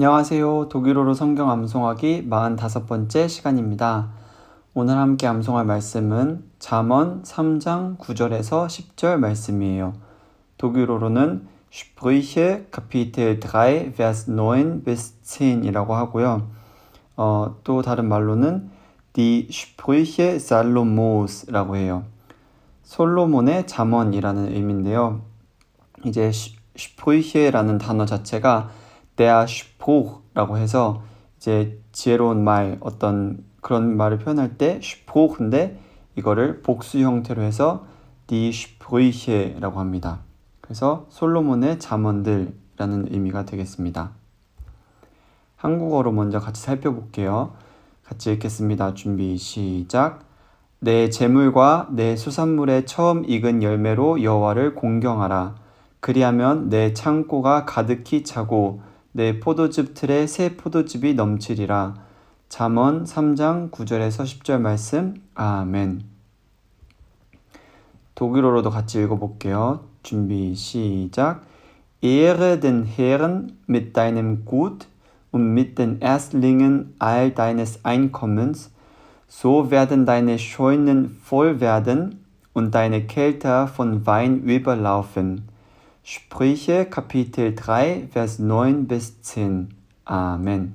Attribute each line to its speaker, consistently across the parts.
Speaker 1: 안녕하세요. 독일어로 성경 암송하기 45번째 시간입니다. 오늘 함께 암송할 말씀은 잠언 3장 9절에서 10절 말씀이에요. 독일어로는 Sprüche Kapitel 3 Vers 9 bis 10이라고 하고요. 어, 또 다른 말로는 Die Sprüche Salomos라고 해요. 솔로몬의 잠언이라는 의미인데요. 이제 Sprüche라는 단어 자체가 der Spruch라고 해서 이제 지혜로운 말 어떤 그런 말을 표현할 때 Spruch인데 이거를 복수 형태로 해서 die Sprüche라고 합니다. 그래서 솔로몬의 잠언들이라는 의미가 되겠습니다. 한국어로 먼저 같이 살펴볼게요. 같이 읽겠습니다. 준비 시작. 내 재물과 내 수산물의 처음 익은 열매로 여호와를 공경하라. 그리하면 내 창고가 가득히 차고 내 포도즙 틀에 새 포도즙이 넘치리라. 잠언 3장 9절에서 10절 말씀. 아멘. 독일어로도 같이 읽어볼게요. 준비 시작. Ehre den Herrn mit deinem Gut und mit den Erstlingen all deines Einkommens, so werden deine Scheunen voll werden und deine Kelter von Wein überlaufen. Sprüche Kapitel 3 Vers 9 bis 10. 아멘.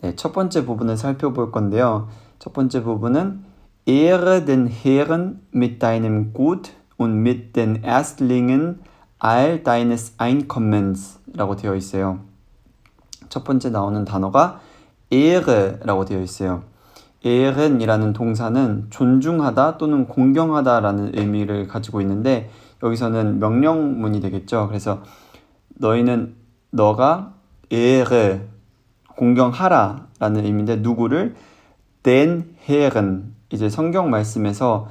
Speaker 1: 네, 첫 번째 부분을 살펴볼 건데요. 첫 번째 부분은 Ehre den Herrn mit deinem Gut und mit den Erstlingen all deines Einkommens라고 되어 있어요. 첫 번째 나오는 단어가 Ehre라고 되어 있어요. Ehren이라는 동사는 존중하다 또는 공경하다라는 의미를 가지고 있는데 여기서는 명령문이 되겠죠. 그래서 너희는 너가 Ehre 공경하라라는 의미인데 누구를 den Herren 이제 성경 말씀에서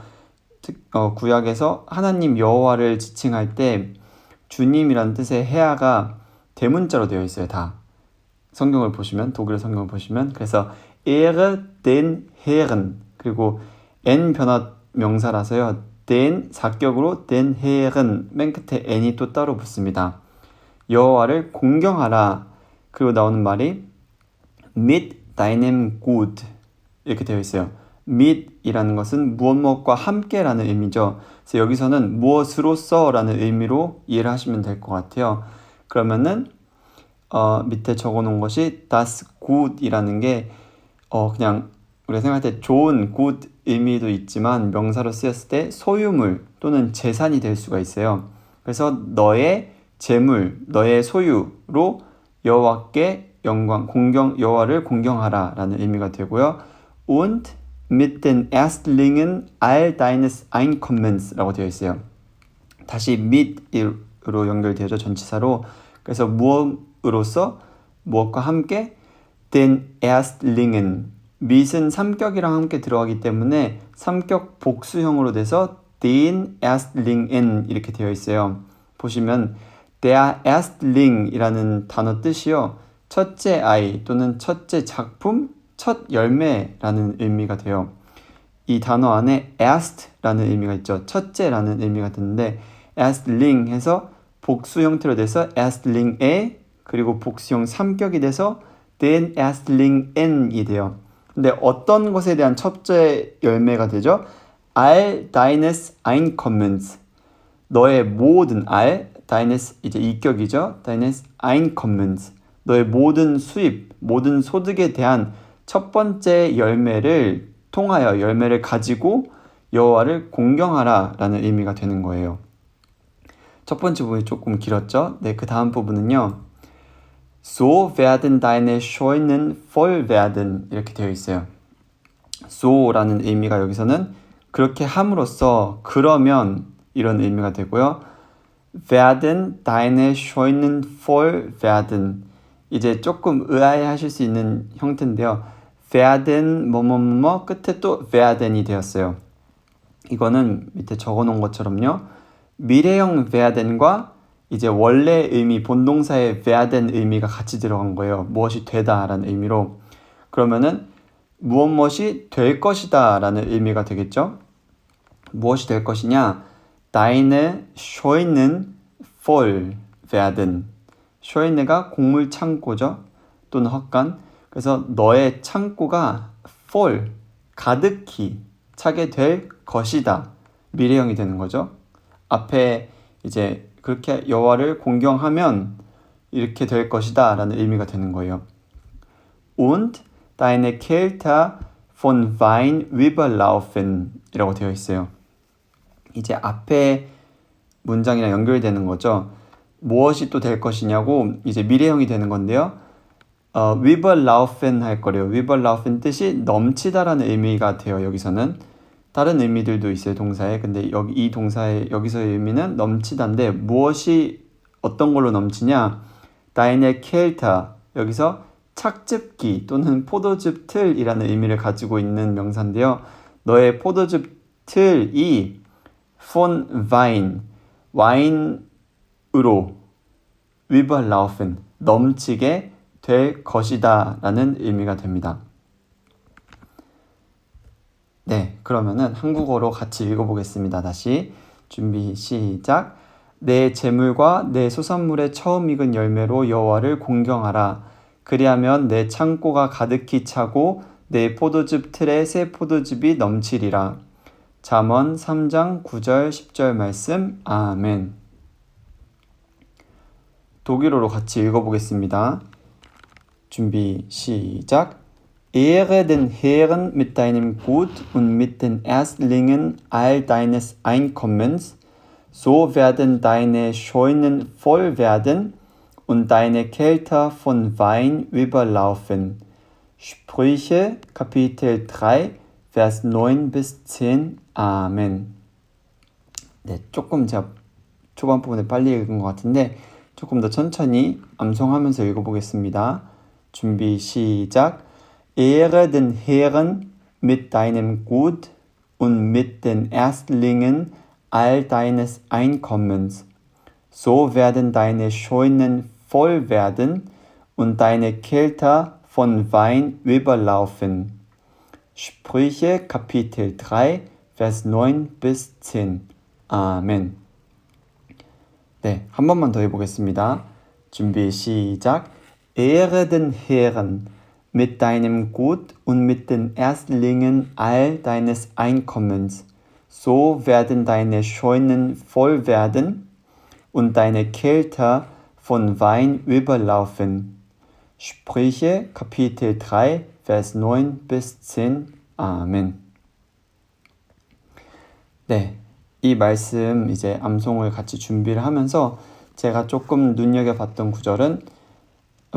Speaker 1: 어, 구약에서 하나님 여호와를 지칭할 때 주님이란 뜻의 해아가 대문자로 되어 있어요. 다 성경을 보시면 독일 성경을 보시면 그래서 Ehre den Herren 그리고 n 변화 명사라서요. Den 사격으로 den Herren 맨 끝에 n이 또 따로 붙습니다. 여호와를 공경하라. 그리고 나오는 말이 mit deinem Gut 이렇게 되어 있어요. mit이라는 것은 무엇 무엇과 함께라는 의미죠. 그래서 여기서는 무엇으로써라는 의미로 이해를 하시면 될 것 같아요. 그러면은 어, 밑에 적어놓은 것이 das gut이라는 게 어, 그냥 우리가 생각할 때 좋은 good 의미도 있지만 명사로 쓰였을 때 소유물 또는 재산이 될 수가 있어요. 그래서 너의 재물, 너의 소유로 여호와께 영광, 공경 여호와를 공경하라라는 의미가 되고요. und mit den Erstlingen all deines Einkommens라고 되어 있어요. 다시 mit으로 연결되죠 전치사로. 그래서 무엇으로서 무엇과 함께 den Erstlingen mit은 삼격이랑 함께 들어가기 때문에 삼격 복수형으로 돼서 den Erstlingen 이렇게 되어 있어요. 보시면 der Erstling이라는 단어 뜻이요. 첫째 아이 또는 첫째 작품 첫 열매라는 의미가 돼요. 이 단어 안에 erst라는 의미가 있죠. 첫째라는 의미가 드는데 erstling 해서 복수 형태로 돼서 erstling에 그리고 복수형 삼격이 돼서 den erstlingen 돼요. 근데 어떤 것에 대한 첫째 열매가 되죠? all deines Einkommens 너의 모든 all deines 이제 이격이죠. deines Einkommens 너의 모든 수입, 모든 소득에 대한 첫 번째 열매를 통하여 열매를 가지고 여호와를 공경하라라는 의미가 되는 거예요. 첫 번째 부분이 조금 길었죠? 네, 그 다음 부분은요. So werden deine Scheunen voll werden 이렇게 되어 있어요. so라는 의미가 여기서는 그렇게 함으로써 그러면 이런 의미가 되고요. werden deine Scheunen voll werden 이제 조금 의아해 하실 수 있는 형태인데요. werden 뭐뭐뭐 끝에 또 werden이 되었어요. 이거는 밑에 적어 놓은 것처럼요. 미래형 werden과 이제 원래 의미 본동사의 werden 의미가 같이 들어간 거예요. 무엇이 되다라는 의미로 그러면은 무엇 무엇이 될 것이다라는 의미가 되겠죠. 무엇이 될 것이냐? Deine Scheunen voll werden. 쇼이네가 곡물 창고죠. 또는 헛간. 그래서 너의 창고가 full, 가득히 차게 될 것이다. 미래형이 되는 거죠. 앞에 이제 그렇게 여호와를 공경하면 이렇게 될 것이다 라는 의미가 되는 거예요. Und deine Kälte von Wein überlaufen 이라고 되어 있어요. 이제 앞에 문장이랑 연결되는 거죠. 무엇이 또 될 것이냐고 이제 미래형이 되는 건데요. 어, überlaufen 할 거래요. überlaufen 뜻이 넘치다라는 의미가 돼요. 여기서는 다른 의미들도 있어요. 동사에. 근데 여기 이 동사의 여기서의 의미는 넘치다인데 무엇이 어떤 걸로 넘치냐? deine Kälte 여기서 착즙기 또는 포도즙 틀이라는 의미를 가지고 있는 명사인데요. 너의 포도즙 틀이 von Wein 와인으로 überlaufen 넘치게 될 것이다 라는 의미가 됩니다. 네, 그러면은 한국어로 같이 읽어보겠습니다. 다시 준비 시작. 내 재물과 내 소산물의 처음 익은 열매로 여호와를 공경하라. 그리하면 내 창고가 가득히 차고 내 포도즙 틀에 새 포도즙이 넘치리라. 잠언 3장 9절 10절 말씀. 아멘. 독일어로 같이 읽어보겠습니다. 준비 시작. Ehre den Herrn mit deinem Gut und mit den Erstlingen all deines Einkommens, so werden deine Scheunen voll werden und deine Kelter von Wein überlaufen. Sprüche Kapitel 3 Vers 9 bis 10 아멘. 네, 조금 제가 초반 부분에 빨리 읽은 것 같은데 조금 더 천천히 암송하면서 읽어보겠습니다. 준비 시작. Ehre den Herrn mit deinem Gut und mit den Erstlingen all deines Einkommens. So werden deine Scheunen voll werden und deine Kelter von Wein überlaufen. Sprüche Kapitel 3, Vers 9 bis 10. 아멘. 네, 한 번만 더 해보겠습니다. 준비 시작. Ehre den Herrn mit deinem Gut und mit den Erstlingen all deines Einkommens. So werden deine Scheunen voll werden und deine Kelter von Wein überlaufen. Sprüche Kapitel 3, Vers 9 bis 10. 아멘. 네. 이 말씀 이제 암송을 같이 준비를 하면서 제가 조금 눈여겨봤던 구절은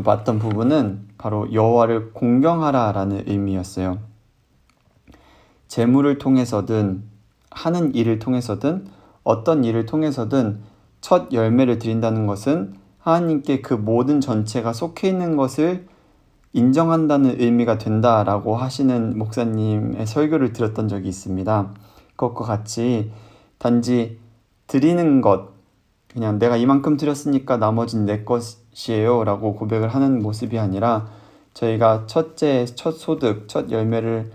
Speaker 1: 봤던 부분은 바로 여호와를 공경하라라는 의미였어요. 재물을 통해서든 하는 일을 통해서든 어떤 일을 통해서든 첫 열매를 드린다는 것은 하나님께 그 모든 전체가 속해 있는 것을 인정한다는 의미가 된다라고 하시는 목사님의 설교를 들었던 적이 있습니다. 그것과 같이 단지 드리는 것, 그냥 내가 이만큼 드렸으니까 나머진 내 것 이에요 라고 고백을 하는 모습이 아니라 저희가 첫째, 첫 소득, 첫 열매를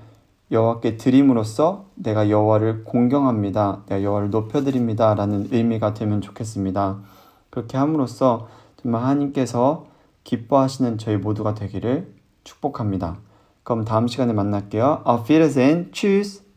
Speaker 1: 여호와께 드림으로써 내가 여호와를 공경합니다. 내가 여호와를 높여드립니다. 라는 의미가 되면 좋겠습니다. 그렇게 함으로써 정말 하나님께서 기뻐하시는 저희 모두가 되기를 축복합니다. 그럼 다음 시간에 만날게요. Auf Wiedersehen. Tschüss.